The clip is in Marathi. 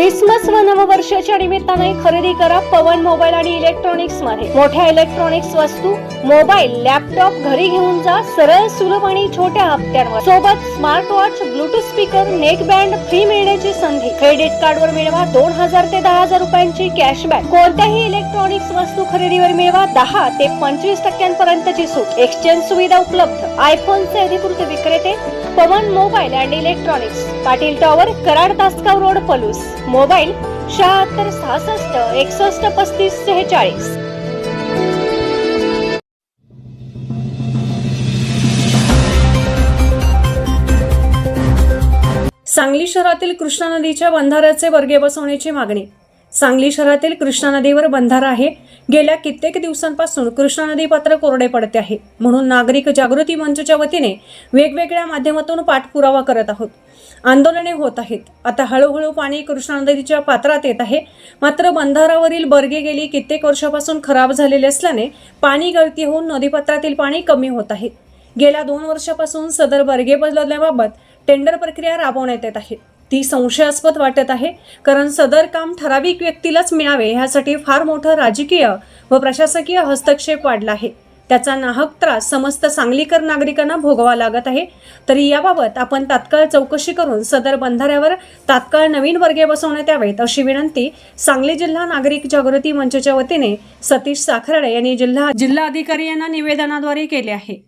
क्रिसमस व नववर्षाच्या निमित्ताने खरेदी करा पवन मोबाईल आणि इलेक्ट्रॉनिक्समध्ये मोठ्या इलेक्ट्रॉनिक्स वस्तू मोबाईल लॅपटॉप घरी घेऊन जा सरळ सुलभ आणि छोट्या हप्त्यांवर. सोबत smart watch Bluetooth speaker net band free मिळण्याची संधी. क्रेडिट कार्डवर मिळवा दोन हजार ते दहा हजार रुपयांची कॅशबॅक. कोणत्याही इलेक्ट्रॉनिक्स वस्तू खरेदीवर मिळवा दहा ते पंचवीस टक्क्यांपर्यंतची सूट. एक्सचेंज सुविधा उपलब्ध. आयफोनचे अधिकृत विक्रेते Pawan mobile and electronics Patil tower Karad Tasgaon road Palus. Mobile शहात्तर सहासष्ट एकसष्ट पस्तीस सेहेचाळीस. सांगली शहरातील कृष्णा नदीच्या बंधाऱ्याचे वर्गे बसवण्याची मागणी. सांगली शहरातील कृष्णा नदीवर बंधारा आहे. गेल्या कित्येक दिवसांपासून कृष्णा नदी पात्र कोरडे पडते आहे. म्हणून नागरिक जागृती मंचच्या वतीने वेगवेगळ्या माध्यमातून पाठपुरावा करत आहोत. आंदोलने होत आहेत. आता हळूहळू पाणी कृष्णा नदीच्या पात्रात येत आहे. मात्र बंधारावरील बर्गे गेली कित्येक वर्षापासून खराब झालेले असल्याने पाणी गळती होऊन नदीपात्रातील पाणी कमी होत आहे. गेल्या दोन वर्षापासून सदर बर्गे बदलण्याबाबत टेंडर प्रक्रिया राबवण्यात येत आहे. ती संशयास्पद वाटत आहे. कारण सदर काम ठराविक व्यक्तीलाच मिळावे ह्यासाठी फार मोठं राजकीय व प्रशासकीय हस्तक्षेप वाढला आहे. त्याचा नाहक त्रास समस्त सांगलीकर नागरिकांना भोगावा लागत आहे. तरी याबाबत आपण तात्काळ चौकशी करून सदर बंधाऱ्यावर तात्काळ नवीन वर्गे बसवण्यात यावेत अशी विनंती सांगली जिल्हा नागरिक जागृती मंचच्या वतीने सतीश साखरडे यांनी जिल्हा जिल्हा अधिकारी यांना निवेदनाद्वारे केले आहे.